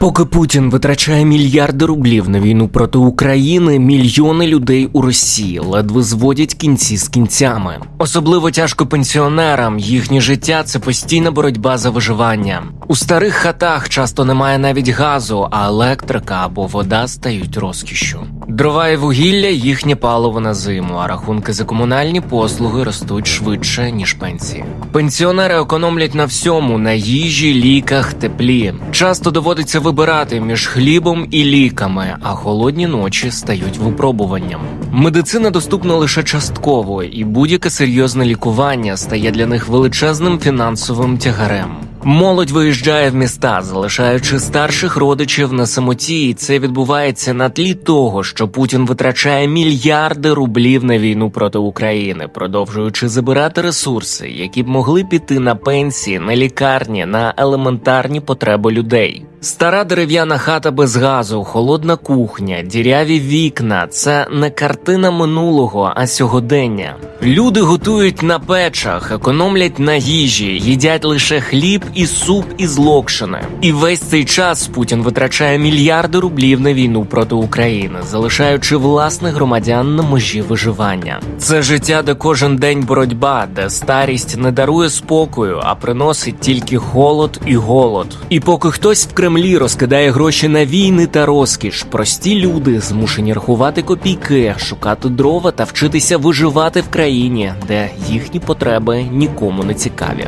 Поки Путін витрачає мільярди рублів на війну проти України, мільйони людей у Росії ледве зводять кінці з кінцями. Особливо тяжко пенсіонерам. Їхнє життя це постійна боротьба за виживання. У старих хатах часто немає навіть газу, а електрика або вода стають розкішшю. Дрова і вугілля їхнє паливо на зиму, а рахунки за комунальні послуги ростуть швидше ніж пенсії. Пенсіонери економлять на всьому на їжі, ліках, теплі. Часто доводиться вибирати між хлібом і ліками, а холодні ночі стають випробуванням. Медицина доступна лише частково, і будь-яке серйозне лікування стає для них величезним фінансовим тягарем. Молодь виїжджає в міста, залишаючи старших родичів на самоті, і це відбувається на тлі того, що Путін витрачає мільярди рублів на війну проти України, продовжуючи забирати ресурси, які б могли піти на пенсії, на лікарні, на елементарні потреби людей. Стара дерев'яна хата без газу, холодна кухня, діряві вікна це не картина минулого, а сьогодення. Люди готують на печах, економлять на їжі, їдять лише хліб і суп із локшини. І весь цей час Путін витрачає мільярди рублів на війну проти України, залишаючи власних громадян на межі виживання. Це життя, де кожен день боротьба, де старість не дарує спокою, а приносить тільки холод і голод. І поки хтось в Кремлі розкидає гроші на війни та розкіш, прості люди змушені рахувати копійки, шукати дрова та вчитися виживати в країні, де їхні потреби нікому не цікаві.